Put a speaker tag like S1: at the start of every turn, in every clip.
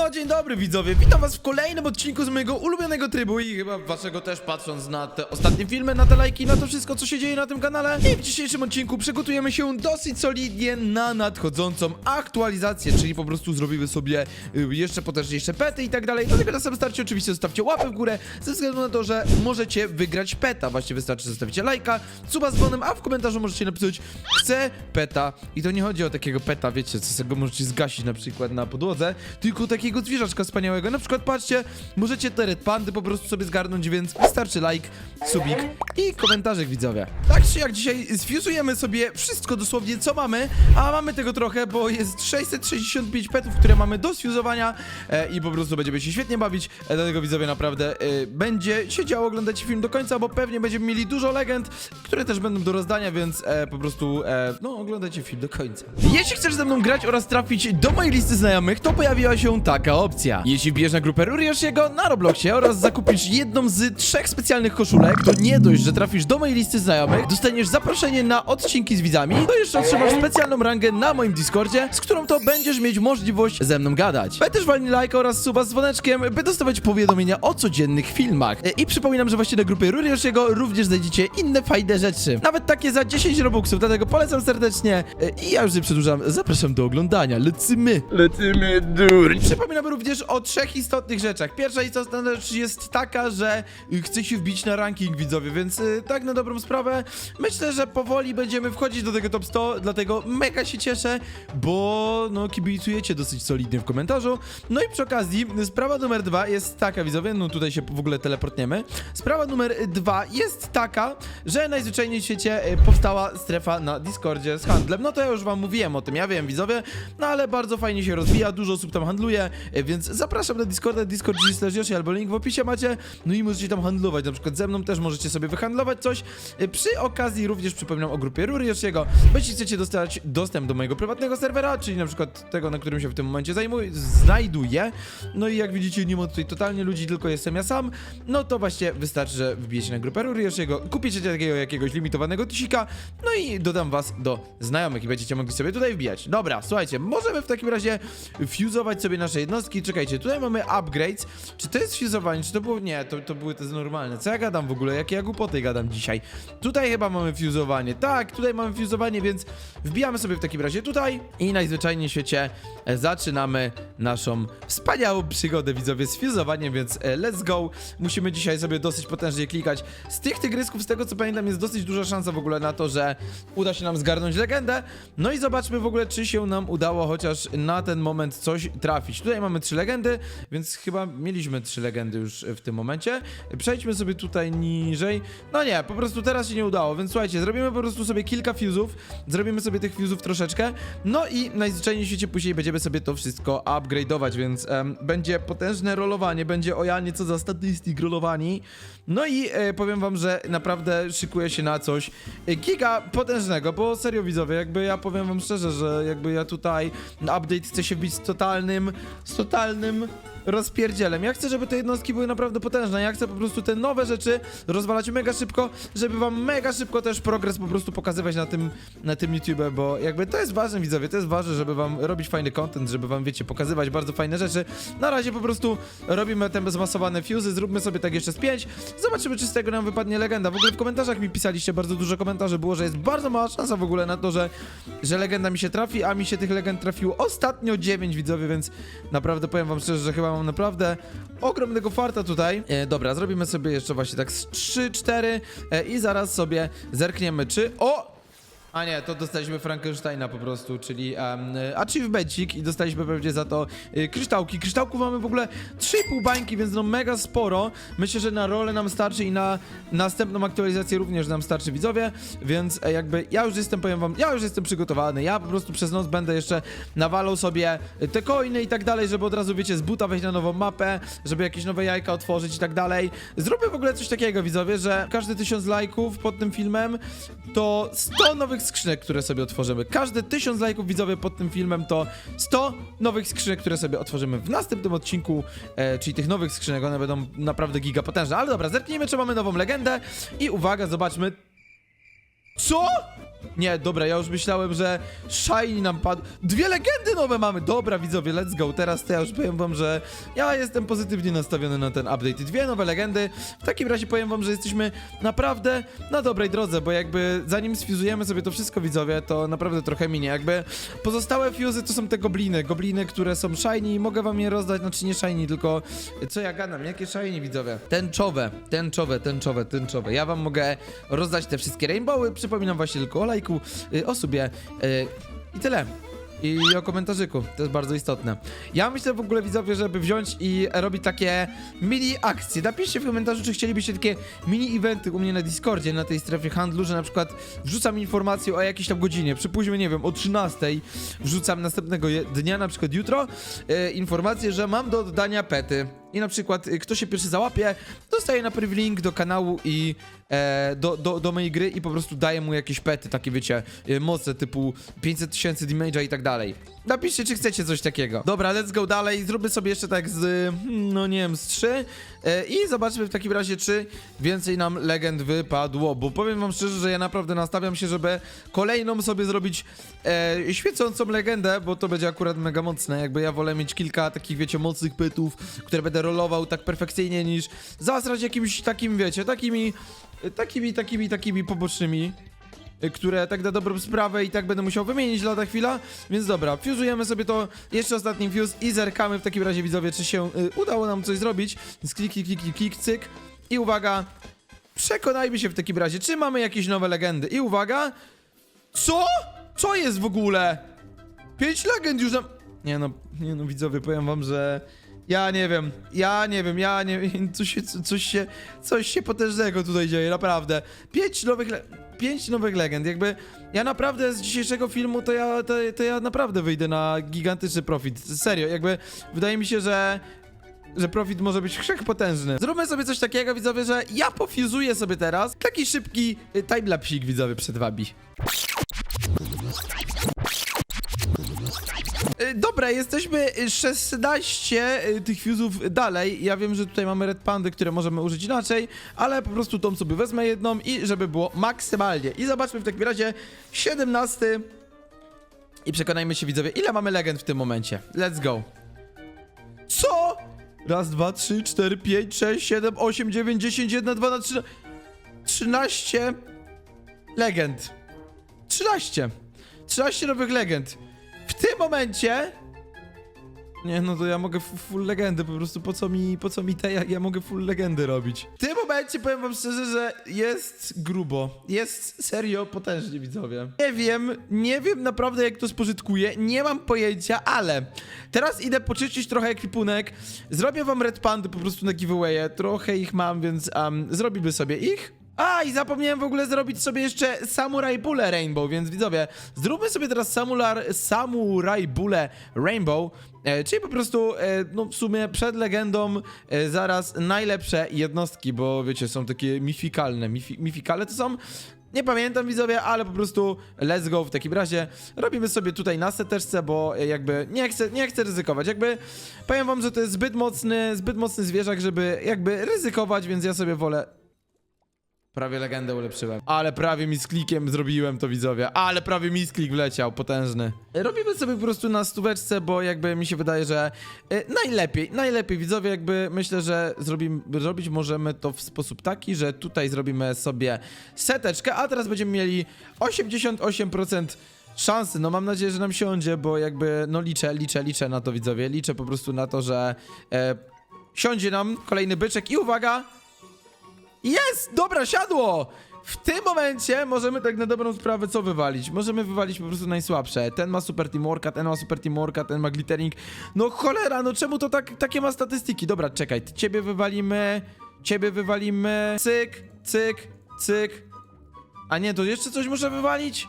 S1: No dzień dobry widzowie, witam was w kolejnym odcinku z mojego ulubionego trybu i chyba waszego też patrząc na te ostatnie filmy, na te lajki, na to wszystko co się dzieje na tym kanale. I w dzisiejszym odcinku przygotujemy się dosyć solidnie na nadchodzącą aktualizację, czyli po prostu zrobimy sobie y, jeszcze potężniejsze pety i tak dalej. Dlatego na samym starcie oczywiście zostawcie łapę w górę, ze względu na to, że możecie wygrać peta. Właśnie wystarczy zostawicie lajka, suba z dzwonem, a w komentarzu możecie napisać chcę peta. I to nie chodzi o takiego peta, wiecie, co sobie możecie zgasić na przykład na podłodze, tylko takiego zwierzaczka wspaniałego. Na przykład patrzcie, możecie te red pandy po prostu sobie zgarnąć, więc wystarczy like, subik i komentarzek widzowie. Tak czy jak dzisiaj sfuzujemy sobie wszystko dosłownie co mamy, a mamy tego trochę, bo jest 665 petów, które mamy do sfuzowania e, i po prostu będziemy się świetnie bawić, e, dlatego widzowie naprawdę e, będzie się działo, oglądajcie film do końca, bo pewnie będziemy mieli dużo legend, które też będą do rozdania, więc e, po prostu e, no oglądajcie film do końca. Jeśli chcesz ze mną grać oraz trafić do mojej listy znajomych, to pojawiła się taka opcja. Jeśli wbierz na grupę Rurioshiego na Robloxie oraz zakupisz jedną z trzech specjalnych koszulek, to nie dość, że trafisz do mojej listy znajomych, dostaniesz zaproszenie na odcinki z widzami, to jeszcze otrzymasz specjalną rangę na moim Discordzie, z którą to będziesz mieć możliwość ze mną gadać. Będziesz walnij lajka oraz suba z dzwoneczkiem, by dostawać powiadomienia o codziennych filmach. E, I przypominam, że właśnie na grupie Rurioshiego również znajdziecie inne fajne rzeczy. Nawet takie za 10 robuxów, dlatego polecam serdecznie. E, I ja już nie przedłużam, zapraszam do oglądania. Lecimy!
S2: Lecimy dur.
S1: Przypominam również o trzech istotnych rzeczach. Pierwsza istotna rzecz jest taka, że chcę się wbić na ranking widzowie, więc y, tak na dobrą sprawę myślę, że powoli będziemy wchodzić do tego top 100, dlatego mega się cieszę, bo no kibicujecie dosyć solidnie w komentarzu. No i przy okazji sprawa numer dwa jest taka widzowie, no tutaj się w ogóle teleportniemy. Sprawa numer dwa jest taka, że najzwyczajniej w świecie y, powstała strefa na Discordzie z handlem. No to ja już wam mówiłem o tym, ja wiem widzowie, no ale bardzo fajnie się rozwija, dużo osób tam handluje, e, więc zapraszam na Discorda, Discord slash Yoshi, albo link w opisie macie, no i możecie tam handlować, na przykład ze mną też możecie sobie wyhandlować coś. E, Przy okazji również przypominam o grupie Rury Yoshiego, jeśli chcecie dostać dostęp do mojego prywatnego serwera, czyli na przykład tego, na którym się w tym momencie zajmuję, znajduję, no i jak widzicie nie ma tutaj totalnie ludzi, tylko jestem ja sam, no to właśnie wystarczy, że wbijecie na grupę Rury Yoshiego, kupicie takiego jakiegoś limitowanego tusika, no i dodam was do znajomych i będziecie mogli sobie tutaj wbijać. Dobra, słuchajcie, możemy w takim razie fuzować sobie nasze jednostki. Czekajcie, tutaj mamy upgrades. Czy to jest fuzowanie? Czy to było... Nie, to, to były te normalne. Co ja gadam w ogóle? Jakie ja głupoty gadam dzisiaj? Tutaj chyba mamy fuzowanie. Tak, tutaj mamy fuzowanie, więc wbijamy sobie w takim razie tutaj i najzwyczajniej w świecie e, zaczynamy naszą wspaniałą przygodę, widzowie, z fuzowaniem, więc e, let's go. Musimy dzisiaj sobie dosyć potężnie klikać. Z tych tygrysków, z tego co pamiętam, jest dosyć duża szansa w ogóle na to, że uda się nam zgarnąć legendę. No i zobaczmy w ogóle, czy się nam udało chociaż na ten moment coś trafić. Tutaj mamy trzy legendy, więc chyba mieliśmy trzy legendy już w tym momencie. Przejdźmy sobie tutaj niżej. No nie, po prostu teraz się nie udało, więc słuchajcie, zrobimy po prostu sobie kilka fuzów, zrobimy sobie tych fuzów troszeczkę, no i najzwyczajniej w świecie później będziemy sobie to wszystko upgrade'ować, więc em, będzie potężne rolowanie, będzie ojanie co za statystyk rolowani. No i e, powiem wam, że naprawdę szykuje się na coś e, giga potężnego, bo serio widzowie, jakby ja powiem wam szczerze, że jakby ja tutaj update chcę się wbić z totalnym, z totalnym rozpierdzielem. Ja chcę, żeby te jednostki były naprawdę potężne. Ja chcę po prostu te nowe rzeczy rozwalać mega szybko, żeby wam mega szybko też progres po prostu pokazywać na tym, na tym YouTube, bo jakby to jest ważne, widzowie, to jest ważne, żeby wam robić fajny content, żeby wam, wiecie, pokazywać bardzo fajne rzeczy. Na razie po prostu robimy te zmasowane fuzy, zróbmy sobie tak jeszcze z 5, zobaczymy, czy z tego nam wypadnie legenda. W ogóle w komentarzach mi pisaliście bardzo dużo komentarzy, było, że jest bardzo mała szansa w ogóle na to, że, że legenda mi się trafi, a mi się tych legend trafiło ostatnio 9 widzowie, więc naprawdę powiem wam szczerze, że chyba mam naprawdę ogromnego farta tutaj. E, dobra, zrobimy sobie jeszcze właśnie tak z 3-4 e, i zaraz sobie zerkniemy, czy... O! A nie, to dostaliśmy Frankensteina po prostu, czyli um, achievementik i dostaliśmy pewnie za to y, kryształki. Kryształków mamy w ogóle 3,5 bańki, więc no mega sporo. Myślę, że na rolę nam starczy i na następną aktualizację również nam starczy widzowie, więc e, jakby ja już jestem, powiem wam, ja już jestem przygotowany. Ja po prostu przez noc będę jeszcze nawalał sobie te coiny i tak dalej, żeby od razu, wiecie, z buta wejść na nową mapę, żeby jakieś nowe jajka otworzyć i tak dalej. Zróbmy w ogóle coś takiego, widzowie, że każdy tysiąc lajków pod tym filmem to 100 nowych skrzynek, które sobie otworzymy. Każde 1000 lajków widzowie pod tym filmem to 100 nowych skrzynek, które sobie otworzymy w następnym odcinku, e, czyli tych nowych skrzynek, one będą naprawdę giga potężne. Ale dobra, zerknijmy, czy mamy nową legendę i uwaga, zobaczmy. Co? Nie, dobra, ja już myślałem, że Shiny nam padł. Dwie legendy nowe mamy! Dobra, widzowie, let's go. Teraz to ja już powiem wam, że ja jestem pozytywnie nastawiony na ten update. Dwie nowe legendy. W takim razie powiem wam, że jesteśmy naprawdę na dobrej drodze, bo jakby zanim sfuzujemy sobie to wszystko, widzowie, to naprawdę trochę minie. Jakby pozostałe fuzy to są te gobliny. Gobliny, które są shiny i mogę wam je rozdać, znaczy nie shiny, tylko co ja gadam, jakie shiny, widzowie? Tęczowe, tęczowe, tęczowe, tęczowe. Ja wam mogę rozdać te wszystkie rainbowy. Przypominam właśnie tylko o lajku, y, o subie y, i tyle. I o komentarzyku, to jest bardzo istotne. Ja myślę w ogóle widzowie, żeby wziąć i robić takie mini akcje. Napiszcie w komentarzu, czy chcielibyście takie mini eventy u mnie na Discordzie, na tej strefie handlu, że na przykład wrzucam informację o jakiejś tam godzinie, przypuśćmy, nie wiem, o 13 wrzucam następnego dnia, na przykład jutro, e, informację, że mam do oddania pety. I na przykład y, kto się pierwszy załapie, dostaje na priv link do kanału i e, do, do, do mojej gry i po prostu daję mu jakieś pety, takie wiecie, y, moce typu 500 tysięcy damage'a i tak dalej. Napiszcie, czy chcecie coś takiego. Dobra, let's go dalej. Zróbmy sobie jeszcze tak z, hmm, no nie wiem, z 3 e, i zobaczmy w takim razie, czy więcej nam legend wypadło. Bo powiem wam szczerze, że ja naprawdę nastawiam się, żeby kolejną sobie zrobić e, świecącą legendę, bo to będzie akurat mega mocne. Jakby ja wolę mieć kilka takich, wiecie, mocnych pytów, które będę rolował tak perfekcyjnie, niż zasrać jakimś takim, wiecie, takimi, takimi, takimi, takimi pobocznymi które tak na dobrą sprawę i tak będę musiał wymienić lada chwila, więc dobra, fuzujemy sobie to, jeszcze ostatni fuse i zerkamy w takim razie widzowie, czy się y, udało nam coś zrobić, więc klik, klik, klik, klik, cyk i uwaga, przekonajmy się w takim razie, czy mamy jakieś nowe legendy i uwaga, co? Co jest w ogóle? Pięć legend już. Nie no, nie no widzowie, powiem wam, że... Ja nie wiem, ja nie wiem, ja nie wiem, coś się, coś się, coś się potężnego tutaj dzieje, naprawdę. Pięć nowych, pięć nowych legend, jakby ja naprawdę z dzisiejszego filmu to ja, to, to ja naprawdę wyjdę na gigantyczny profit, serio, jakby wydaje mi się, że że profit może być wszechpotężny. Zróbmy sobie coś takiego, widzowie, że ja pofuzuję sobie teraz taki szybki y, timelapsik, widzowie, przed wami. Y, Dobra, jesteśmy y, 16 y, tych fuzów dalej. Ja wiem, że tutaj mamy red pandy, które możemy użyć inaczej, ale po prostu tą sobie wezmę jedną i żeby było maksymalnie. I zobaczmy w takim razie 17 i przekonajmy się widzowie, ile mamy legend w tym momencie. Let's go. Co? Raz, dwa, trzy, cztery, pięć, sześć, siedem, osiem, dziewięć, dziesięć, jedna, dwa, trzy... Trzynaście legend. Trzynaście. Trzynaście nowych legend. W tym momencie... Nie, no to ja mogę full legendy, po prostu po co mi, po co mi te, ja, ja mogę full legendy robić. W tym momencie powiem wam szczerze, że jest grubo. Jest serio potężnie, widzowie. Nie wiem, nie wiem naprawdę jak to spożytkuję, nie mam pojęcia, ale teraz idę poczyścić trochę ekwipunek, zrobię wam red pandy po prostu na giveawaye, trochę ich mam, więc um, zrobimy sobie ich. A, i zapomniałem w ogóle zrobić sobie jeszcze Samurai Bulle Rainbow, więc widzowie, zróbmy sobie teraz Samular, Samurai Bulle Rainbow, e, czyli po prostu, e, no w sumie przed legendą e, zaraz najlepsze jednostki, bo wiecie, są takie mifikalne, Mifi, mifikale to są... Nie pamiętam widzowie, ale po prostu let's go w takim razie. Robimy sobie tutaj na seteczce, bo e, jakby nie chcę, nie chcę ryzykować. Jakby powiem wam, że to jest zbyt mocny, zbyt mocny zwierzak, żeby jakby ryzykować, więc ja sobie wolę Prawie legendę ulepszyłem. Ale prawie mi z klikiem zrobiłem to widzowie. Ale prawie mi z klik wleciał, potężny. Robimy sobie po prostu na stóweczce, bo jakby mi się wydaje, że e, najlepiej, najlepiej widzowie jakby myślę, że zrobimy, możemy to w sposób taki, że tutaj zrobimy sobie seteczkę, a teraz będziemy mieli 88% szansy. No mam nadzieję, że nam siądzie, bo jakby no liczę, liczę, liczę na to widzowie. Liczę po prostu na to, że e, siądzie nam kolejny byczek i uwaga, jest! Dobra, siadło! W tym momencie możemy tak na dobrą sprawę co wywalić? Możemy wywalić po prostu najsłabsze. Ten ma super teamworka, ten ma super teamworka, ten ma glittering. No cholera, no czemu to tak, takie ma statystyki? Dobra, czekaj, ciebie wywalimy, ciebie wywalimy, cyk, cyk, cyk. A nie, to jeszcze coś muszę wywalić?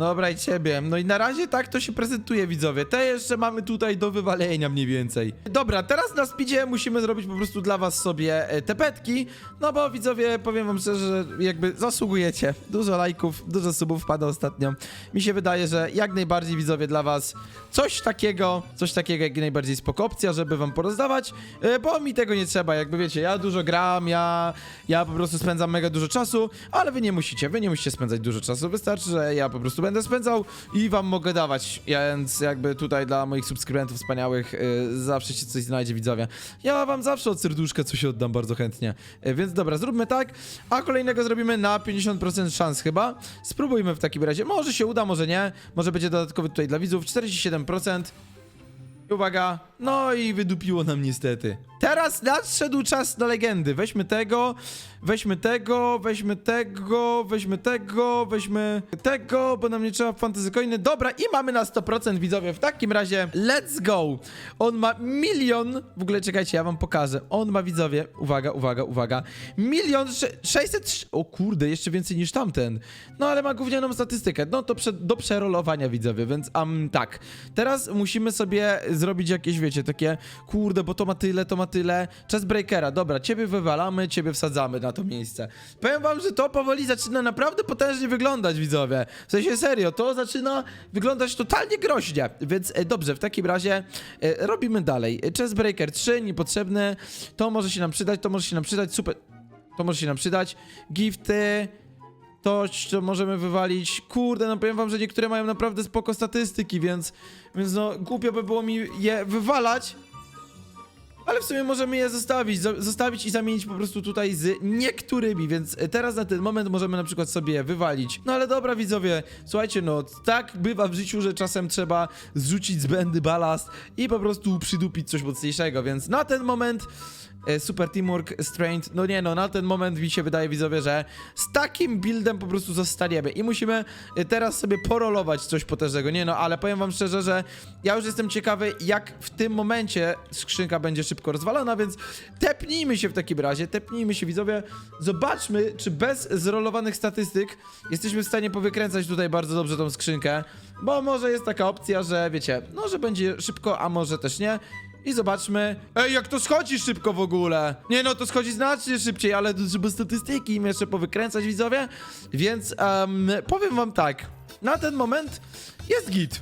S1: Dobra i ciebie. No i na razie tak to się prezentuje, widzowie. Te jeszcze mamy tutaj do wywalenia mniej więcej. Dobra, teraz na speedzie musimy zrobić po prostu dla was sobie e, te petki, no bo widzowie, powiem wam szczerze, że jakby zasługujecie. Dużo lajków, dużo subów wpada ostatnio. Mi się wydaje, że jak najbardziej widzowie dla was coś takiego, coś takiego jak najbardziej spoko opcja, żeby wam porozdawać, e, bo mi tego nie trzeba, jakby wiecie, ja dużo gram, ja, ja po prostu spędzam mega dużo czasu, ale wy nie musicie, wy nie musicie spędzać dużo czasu, wystarczy, że ja po prostu będę spędzał i wam mogę dawać, więc jakby tutaj dla moich subskrybentów wspaniałych y, zawsze się coś znajdzie, widzowie. Ja wam zawsze od serduszka coś oddam bardzo chętnie, Y, więc dobra, zróbmy tak, a kolejnego zrobimy na 50% szans chyba. Spróbujmy w takim razie, może się uda, może nie, może będzie dodatkowy tutaj dla widzów, 47%. I Uwaga, no i wydupiło nam niestety. Teraz nadszedł czas na legendy. Weźmy tego, weźmy tego, weźmy tego, weźmy tego, weźmy tego, bo nam nie trzeba fantasy coiny. Dobra, i mamy na 100% widzowie. W takim razie, let's go. On ma milion, w ogóle czekajcie, ja wam pokażę. On ma widzowie, uwaga, uwaga, uwaga, milion sze- sześćset, o kurde, jeszcze więcej niż tamten. No ale ma gównianą statystykę. No to prze, do przerolowania widzowie, więc um, tak. Teraz musimy sobie zrobić jakieś, wiecie, takie, kurde, bo to ma tyle, to ma tyle. Czas breakera, dobra, ciebie wywalamy, ciebie wsadzamy na to miejsce. Powiem wam, że to powoli zaczyna naprawdę potężnie wyglądać, widzowie. W sensie serio, to zaczyna wyglądać totalnie groźnie. Więc e, dobrze, w takim razie e, robimy dalej. E, Chess breaker 3, niepotrzebny. To może się nam przydać, to może się nam przydać, super. To może się nam przydać. Gifty. To, co możemy wywalić. Kurde, no powiem wam, że niektóre mają naprawdę spoko statystyki, więc, więc no głupio by było mi je wywalać. Ale w sumie możemy je zostawić, zo- zostawić i zamienić po prostu tutaj z niektórymi, więc teraz na ten moment możemy na przykład sobie je wywalić. No ale dobra widzowie, słuchajcie no, tak bywa w życiu, że czasem trzeba zrzucić z będy balast i po prostu przydupić coś mocniejszego, więc na ten moment Super Teamwork Strained, no nie no, na ten moment mi się wydaje widzowie, że z takim buildem po prostu zostaniemy. I musimy e, teraz sobie porolować coś potężnego, nie no, ale powiem wam szczerze, że ja już jestem ciekawy jak w tym momencie skrzynka będzie szybko rozwalona, więc tepnijmy się w takim razie, tepnijmy się widzowie, zobaczmy czy bez zrolowanych statystyk jesteśmy w stanie powykręcać tutaj bardzo dobrze tą skrzynkę, bo może jest taka opcja, że wiecie, no że będzie szybko, a może też nie. I zobaczmy. Ej, jak to schodzi szybko w ogóle! Nie no, to schodzi znacznie szybciej, ale trzeba statystyki im jeszcze powykręcać, widzowie. Więc em, powiem wam tak. Na ten moment jest git.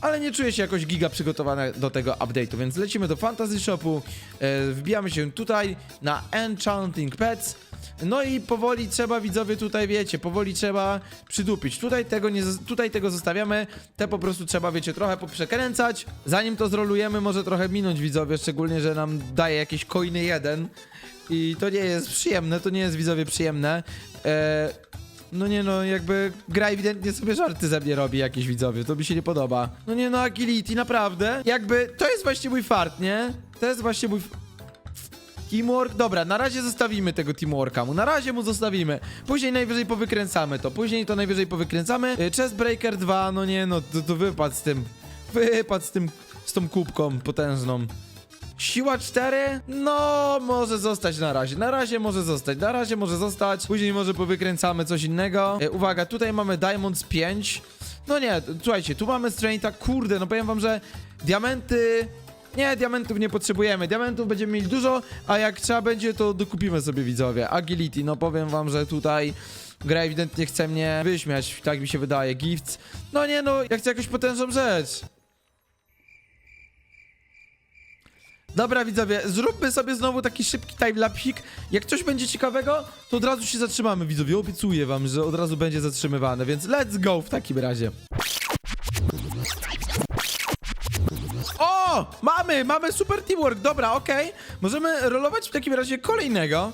S1: Ale nie czuję się jakoś giga przygotowana do tego update'u, więc lecimy do Fantasy Shopu, e, wbijamy się tutaj na Enchanting Pets, no i powoli trzeba, widzowie, tutaj wiecie, powoli trzeba przydupić. Tutaj tego, nie, tutaj tego zostawiamy, te po prostu trzeba, wiecie, trochę poprzekręcać. Zanim to zrolujemy, może trochę minąć, widzowie, szczególnie, że nam daje jakieś coiny jeden. I to nie jest przyjemne, to nie jest, widzowie, przyjemne. E, no nie no, jakby gra ewidentnie sobie żarty ze mnie robi jakieś widzowie, to mi się nie podoba. No nie no, Agility, naprawdę. Jakby, to jest właśnie mój fart, nie? To jest właśnie mój... Teamwork? Dobra, na razie zostawimy tego teamworka mu, na razie mu zostawimy. Później najwyżej powykręcamy to, później to najwyżej powykręcamy. Y, Chest Breaker 2, no nie no, to, to wypadł z tym. Wypadł z tym, z tą kubką potężną. Siła 4? No, może zostać na razie. Na razie może zostać. Na razie może zostać. Później może powykręcamy coś innego. E, uwaga, tutaj mamy Diamonds 5. No nie, słuchajcie, tu mamy Strainta. Kurde, no powiem wam, że diamenty... Nie, diamentów nie potrzebujemy. Diamentów będziemy mieli dużo, a jak trzeba będzie, to dokupimy sobie widzowie. Agility, no powiem wam, że tutaj gra ewidentnie chce mnie wyśmiać, tak mi się wydaje. Gifts. No nie, no, ja chcę jakąś potężną rzecz. Dobra widzowie, zróbmy sobie znowu taki szybki timelapsik. Jak coś będzie ciekawego, to od razu się zatrzymamy widzowie. Obiecuję wam, że od razu będzie zatrzymywane, więc let's go w takim razie. O! Mamy! Mamy super teamwork! Dobra, okej. Możemy rolować w takim razie kolejnego.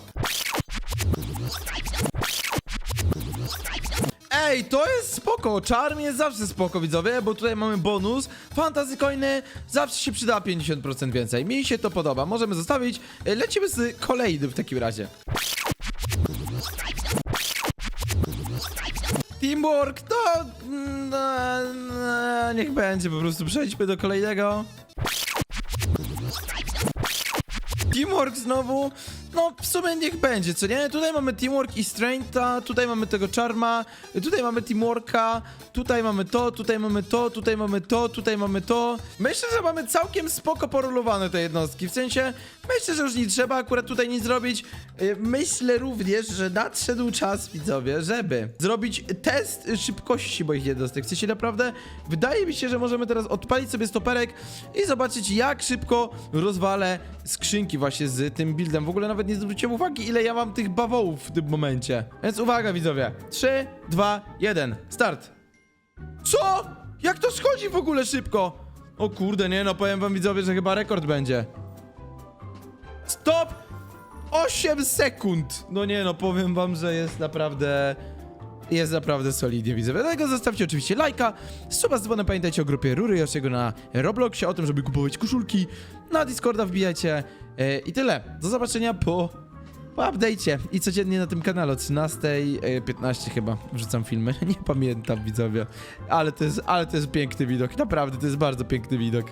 S1: Ej, to jest spoko, charm jest zawsze spoko, widzowie, bo tutaj mamy bonus, fantasy coiny, zawsze się przyda 50% więcej, mi się to podoba, możemy zostawić, E, lecimy z kolejnym w takim razie. Teamwork, to... No, no, niech będzie, po prostu przejdźmy do kolejnego. Teamwork znowu. No w sumie niech będzie, co nie? Tutaj mamy teamwork i strengtha, tutaj mamy tego charma, tutaj mamy teamworka, tutaj mamy to, tutaj mamy to, tutaj mamy to, tutaj mamy to. Myślę, że mamy całkiem spoko porolowane te jednostki, w sensie myślę, że już nie trzeba akurat tutaj nic zrobić. Y, Myślę również, że nadszedł czas, widzowie, żeby zrobić test szybkości moich jednostek. W sensie naprawdę, wydaje mi się, że możemy teraz odpalić sobie stoperek i zobaczyć, jak szybko rozwalę skrzynki właśnie z tym buildem. W ogóle nawet nie zwróciłem uwagi, ile ja mam tych bawołów w tym momencie. Więc uwaga, widzowie. 3, 2, 1, start. Co? Jak to schodzi w ogóle szybko? O kurde, nie no, powiem wam widzowie, że chyba rekord będzie. Stop! 8 sekund! No nie no, powiem wam, że jest naprawdę... Jest naprawdę solidnie, widzowie. Dlatego zostawcie oczywiście lajka, suba z dzwonem, pamiętajcie o grupie Rury Josiego na Robloxie, o tym, żeby kupować koszulki, na Discorda wbijajcie e, i tyle. Do zobaczenia po, po update'cie i codziennie na tym kanale o 13.15 chyba wrzucam filmy. Nie pamiętam, widzowie, ale to, jest, ale to jest piękny widok, naprawdę, to jest bardzo piękny widok.